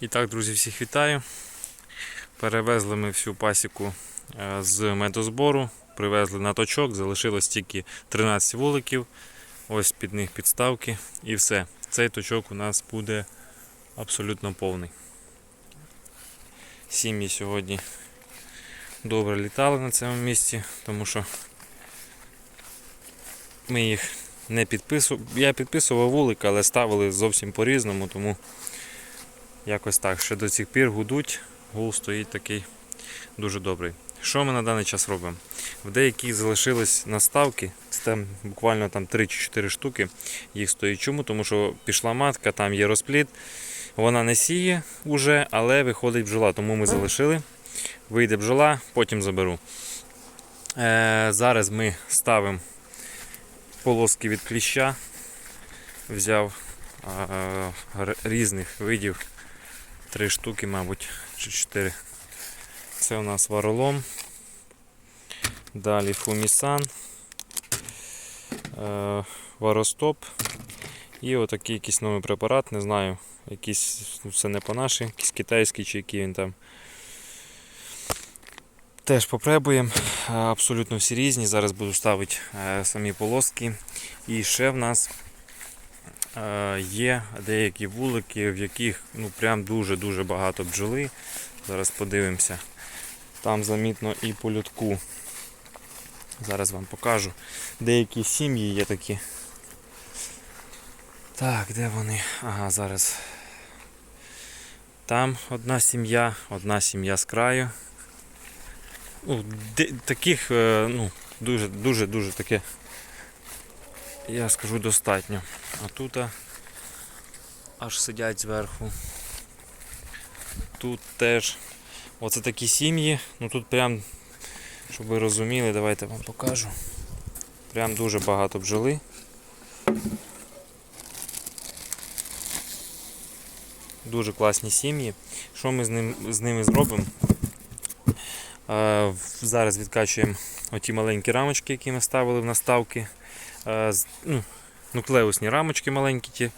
І так, друзі, всіх вітаю. Перевезли ми всю пасіку е, з медозбору, привезли на точок, залишилось тільки 13 вуликів. Ось під них підставки і все. Цей точок у нас буде абсолютно повний. Сім'ї сьогодні добре літали на цьому місці, тому що ми їх не підписували. Я підписував вулик, але ставили зовсім по-різному, тому Якось так. Ще до цих пір гудуть, гул стоїть такий дуже добрий. Що ми на даний час робимо? В деяких залишились наставки, це там буквально там 3 чи 4 штуки. Їх стоїть. Чому? Тому що пішла матка, там є розпліт. Вона не сіє вже, але виходить бджола, тому ми залишили. Вийде бджола, потім заберу. Е, зараз ми ставимо полоски від кліща. Взяв е, різних видів Три штуки, мабуть, чи чотири. Це у нас варолом. Далі фумісан, е, варостоп. І отакий якийсь новий препарат, не знаю, якийсь, ну, це не по нашій, якийсь китайський чи який він там. Теж попробуємо. Е, Абсолютно всі різні. Зараз буду ставити е, самі полоски. І ще в нас Є деякі вулики, в яких ну прям дуже-дуже багато бджоли. Зараз подивимося. Там замітно і по льотку. Зараз вам покажу. Деякі сім'ї є такі. Так, де вони? Ага, зараз. Там одна сім'я, одна сім'я з краю. Ну, де, таких, е, ну, дуже, дуже, дуже таке я скажу достатньо. А тут аж сидять зверху. Тут теж. Оце такі сім'ї. Ну тут прям, щоб ви розуміли, давайте вам покажу. Прям дуже багато бджоли. Дуже класні сім'ї. Що ми з, ним, з ними зробимо? Е, Зараз відкачуємо оті маленькі рамочки, які ми ставили в наставки. Е, ну, нуклеусні рамочки маленькі ті.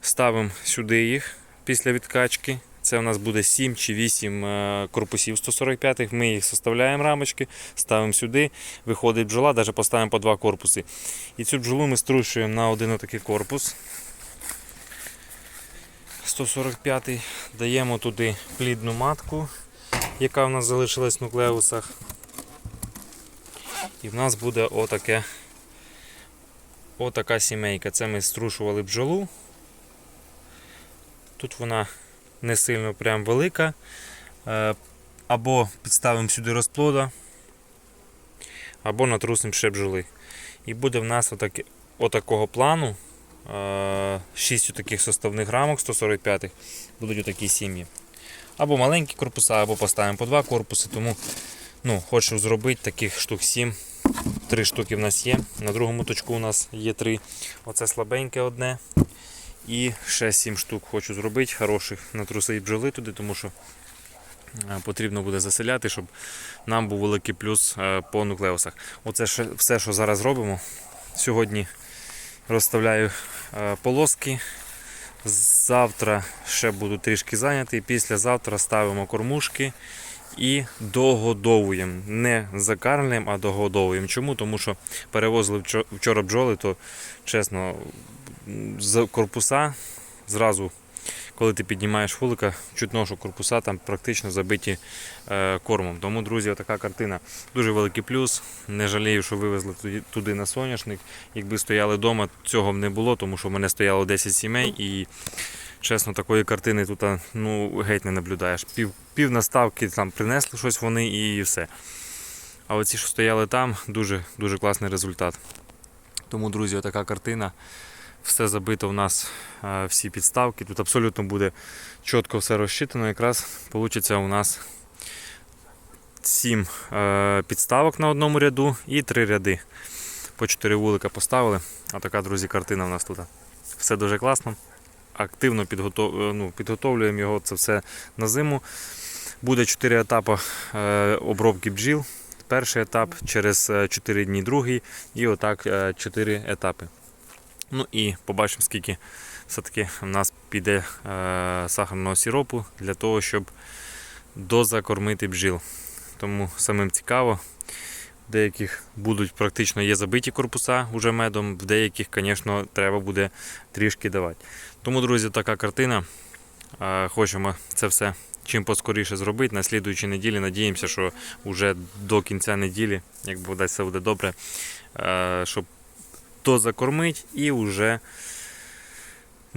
Ставимо сюди їх після відкачки. Це у нас буде 7 чи 8 е, корпусів 145 Ми їх составляємо рамочки, ставимо сюди, виходить бджола, навіть поставимо по два корпуси. І цю бджолу ми струшуємо на один отакий корпус. 145 Даємо туди плідну матку, яка в нас залишилась в нуклеусах. І в нас буде отаке Отака сімейка. Це ми струшували бджолу. Тут вона не сильно прям велика. Е, Або підставимо сюди розплода, або натрусимо ще бджоли. І буде в нас отаке, отакого плану. 6 таких составних рамок 145 будуть отакі сім'ї. Або маленькі корпуса, або поставимо по два корпуси. Тому ну, хочу зробити таких штук 7. Три штуки в нас є. На другому точку у нас є три. Оце слабеньке одне. І ще сім штук хочу зробити, хороших натрусити бджоли туди, тому що е, потрібно буде заселяти, щоб нам був великий плюс е, по нуклеусах. Оце все, що зараз робимо. Сьогодні розставляю е, полоски. Завтра ще буду трішки зайнятий. Післязавтра ставимо кормушки і догодовуємо. Не закармлюємо, а догодовуємо. Чому? Тому що перевозили вчора бджоли, то чесно, з корпуса зразу, коли ти піднімаєш вулика, чутно, що корпуса там практично забиті е, кормом. Тому, друзі, така картина. Дуже великий плюс. Не жалію, що вивезли туди на соняшник. Якби стояли вдома, цього б не було, тому що в мене стояло 10 сімей і чесно, такої картини тут ну, геть не наблюдаєш. Пів, пів наставки там принесли щось вони і все. А оці, що стояли там, дуже, дуже класний результат. Тому, друзі, така картина. Все забито в нас всі підставки. Тут абсолютно буде чітко все розчитано. Якраз вийде у нас 7 е, підставок на одному ряду і 3 ряди. По 4 вулика поставили. А така, друзі, картина в нас тут. Все дуже класно активно підготов... е, ну, підготовлюємо його це все на зиму. Буде 4 етапи е, обробки бджіл. Перший етап, через е, 4 дні другий і отак 4 етапи. Ну і побачимо, скільки все-таки в нас піде е, сахарного сиропу для того, щоб дозакормити бджіл. Тому самим цікаво. Деяких будуть практично є забиті корпуса уже медом, в деяких, звісно, треба буде трішки давати. Тому, друзі, така картина. Хочемо це все чим поскоріше зробити. На слідуючій неділі надіємося, що вже до кінця неділі, як буде все буде добре, щоб то закормить і вже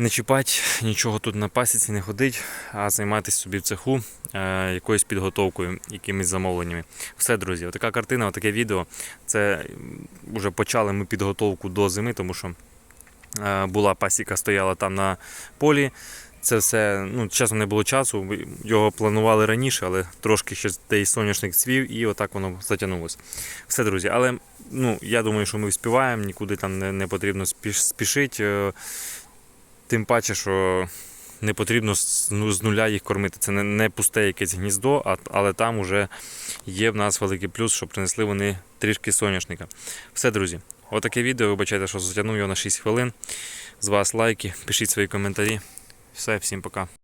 не чіпати нічого тут на пасіці, не ходить, а займатися собі в цеху е, якоюсь підготовкою, якимись замовленнями. Все, друзі, така картина, отаке відео. Це вже почали ми підготовку до зими, тому що е, була пасіка, стояла там на полі. Це все, ну, чесно, не було часу. Його планували раніше, але трошки ще той соняшник цвів і отак воно затягнулося. Все, друзі, але ну, я думаю, що ми вспіваємо, нікуди там не, не потрібно спіш, спішити. Тим паче, що не потрібно з, ну, з нуля їх кормити. Це не, не пусте якесь гніздо, а, але там вже є в нас великий плюс, що принесли вони трішки соняшника. Все, друзі, отаке відео. Вибачайте, що затягнув його на 6 хвилин. З вас лайки, пишіть свої коментарі. Все, всім пока.